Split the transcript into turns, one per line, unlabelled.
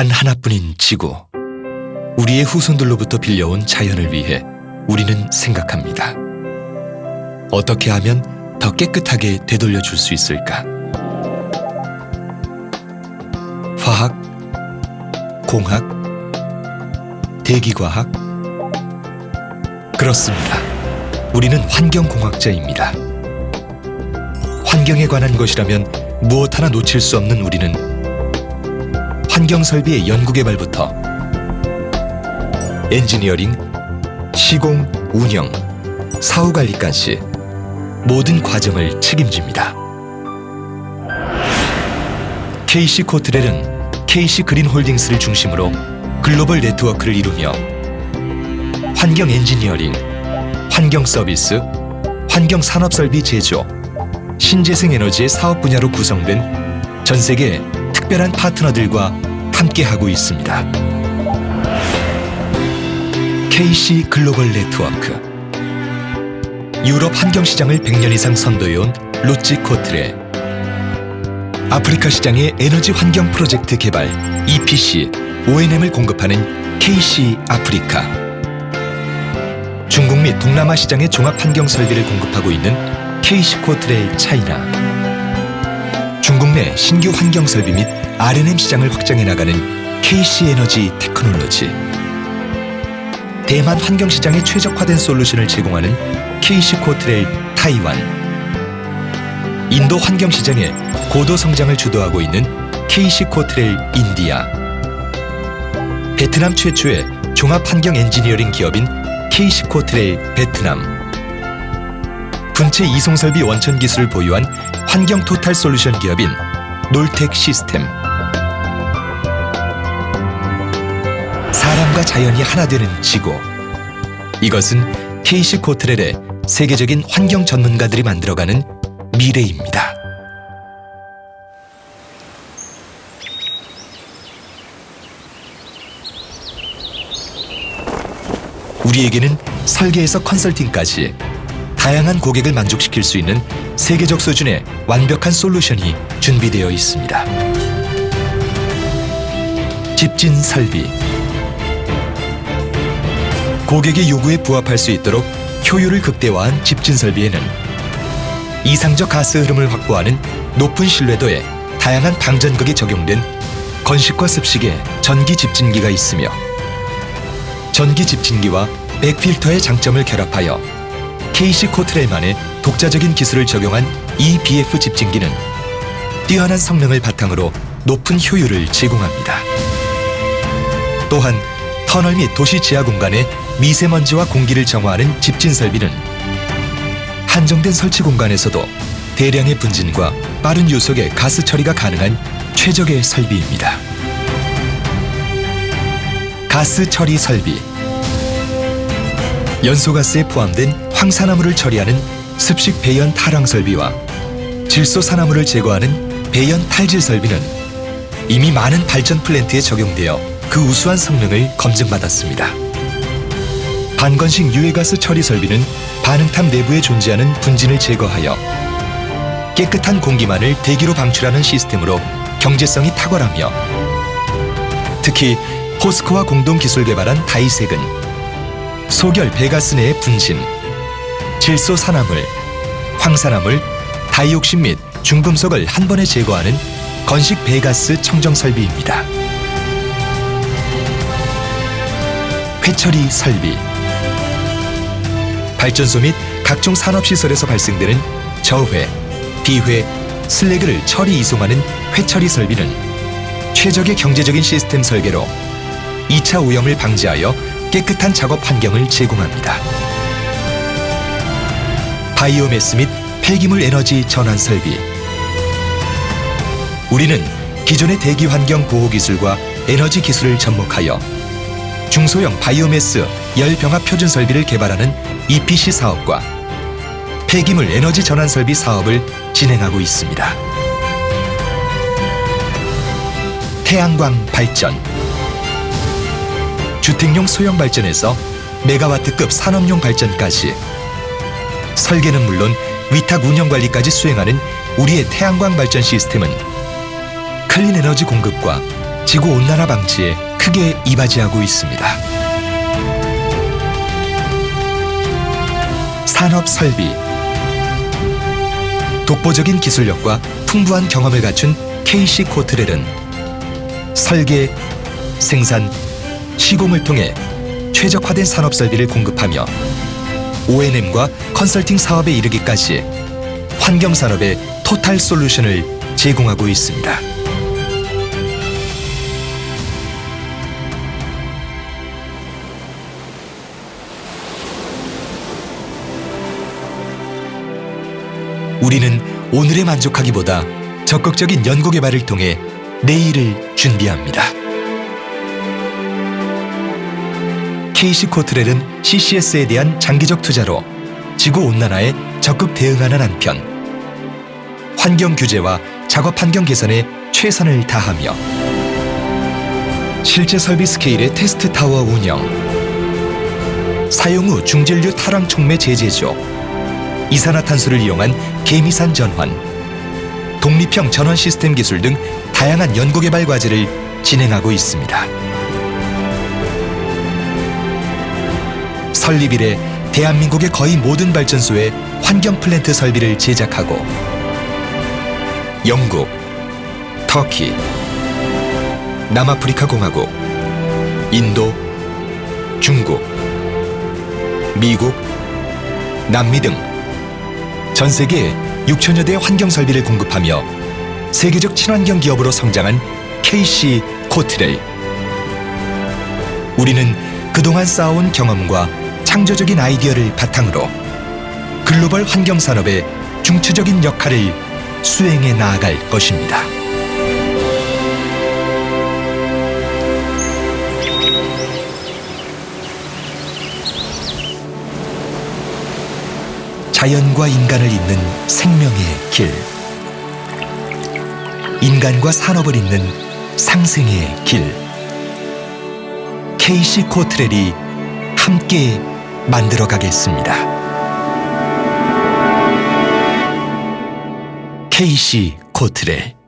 단 하나뿐인 지구. 우리의 후손들로부터 빌려온 자연을 위해 우리는 생각합니다. 어떻게 하면 더 깨끗하게 되돌려 줄 수 있을까? 화학, 공학, 대기과학. 그렇습니다. 우리는 환경공학자입니다. 환경에 관한 것이라면 무엇 하나 놓칠 수 없는 우리는 환경 설비의 연구개발부터 엔지니어링, 시공, 운영, 사후 관리까지 모든 과정을 책임집니다. KC 코트렐은 KC 그린 홀딩스를 중심으로 글로벌 네트워크를 이루며 환경 엔지니어링, 환경 서비스, 환경 산업 설비 제조, 신재생 에너지의 사업 분야로 구성된 전 세계 특별한 파트너들과 함께하고 있습니다. KC 글로벌 네트워크. 유럽 환경 시장을 100년 이상 선도해온 로치 코트레. 아프리카 시장의 에너지 환경 프로젝트 개발 EPC, ONM을 공급하는 KC 아프리카. 중국 및 동남아 시장의 종합 환경 설비를 공급하고 있는 KC 코트레 차이나 중국 내 신규 환경 설비 및 R&M 시장을 확장해 나가는 KC 에너지 테크놀로지. 대만 환경 시장에 최적화된 솔루션을 제공하는 KC 코트레일 타이완. 인도 환경 시장에 고도 성장을 주도하고 있는 KC 코트레일 인디아. 베트남 최초의 종합 환경 엔지니어링 기업인 KC 코트레일 베트남 분체 이송 설비 원천 기술을 보유한 환경 토탈 솔루션 기업인 놀텍 시스템 사람과 자연이 하나 되는 지구 이것은 KC 코트렐의 세계적인 환경 전문가들이 만들어가는 미래입니다. 우리에게는 설계에서 컨설팅까지 다양한 고객을 만족시킬 수 있는 세계적 수준의 완벽한 솔루션이 준비되어 있습니다. 집진 설비 고객의 요구에 부합할 수 있도록 효율을 극대화한 집진 설비에는 이상적 가스 흐름을 확보하는 높은 신뢰도의 다양한 방전극이 적용된 건식과 습식의 전기 집진기가 있으며 전기 집진기와 백필터의 장점을 결합하여 KC 코트렐만의 독자적인 기술을 적용한 EBF 집진기는 뛰어난 성능을 바탕으로 높은 효율을 제공합니다. 또한 터널 및 도시 지하 공간에 미세먼지와 공기를 정화하는 집진 설비는 한정된 설치 공간에서도 대량의 분진과 빠른 요속의 가스 처리가 가능한 최적의 설비입니다. 가스 처리 설비 연소가스에 포함된 황산화물을 처리하는 습식 배연 탈황 설비와 질소 산화물을 제거하는 배연 탈질 설비는 이미 많은 발전 플랜트에 적용되어 그 우수한 성능을 검증받았습니다. 반건식 유해가스 처리 설비는 반응탑 내부에 존재하는 분진을 제거하여 깨끗한 공기만을 대기로 방출하는 시스템으로 경제성이 탁월하며 특히 포스코와 공동 기술 개발한 다이색은 소결 배가스 내의 분진, 질소 산화물, 황산화물, 다이옥신 및 중금속을 한 번에 제거하는 건식 배가스 청정 설비입니다. 회처리 설비 발전소 및 각종 산업시설에서 발생되는 저회, 비회, 슬래그를 처리 이송하는 회처리 설비는 최적의 경제적인 시스템 설계로 2차 오염을 방지하여 깨끗한 작업 환경을 제공합니다. 바이오매스 및 폐기물 에너지 전환 설비 우리는 기존의 대기 환경 보호 기술과 에너지 기술을 접목하여 중소형 바이오매스 열병합 표준 설비를 개발하는 EPC 사업과 폐기물 에너지 전환 설비 사업을 진행하고 있습니다. 태양광 발전 주택용 소형 발전에서 메가와트급 산업용 발전까지 설계는 물론 위탁 운영 관리까지 수행하는 우리의 태양광 발전 시스템은 클린 에너지 공급과 지구 온난화 방지에 크게 이바지하고 있습니다. 산업 설비 독보적인 기술력과 풍부한 경험을 갖춘 KC 코트렐은 설계, 생산, 시공을 통해 최적화된 산업 설비를 공급하며 O&M과 컨설팅 사업에 이르기까지 환경 산업의 토탈 솔루션을 제공하고 있습니다. 우리는 오늘에 만족하기보다 적극적인 연구 개발을 통해 내일을 준비합니다. KC 코트렐은 CCS에 대한 장기적 투자로 지구 온난화에 적극 대응하는 한편 환경 규제와 작업 환경 개선에 최선을 다하며 실제 설비 스케일의 테스트 타워 운영, 사용 후 중진류 탈황 촉매 제제조, 이산화탄소를 이용한 개미산 전환, 독립형 전원 시스템 기술 등 다양한 연구 개발 과제를 진행하고 있습니다. 설립 이래 대한민국의 거의 모든 발전소에 환경 플랜트 설비를 제작하고 영국, 터키, 남아프리카 공화국, 인도, 중국, 미국, 남미 등 전 세계 6천여 대의 환경 설비를 공급하며 세계적 친환경 기업으로 성장한 KC 코트레일. 우리는 그동안 쌓아온 경험과 창조적인 아이디어를 바탕으로 글로벌 환경 산업의 중추적인 역할을 수행해 나아갈 것입니다. 자연과 인간을 잇는 생명의 길. 인간과 산업을 잇는 상생의 길. KC 코트렐이 함께 만들어 가겠습니다. KC 코트렐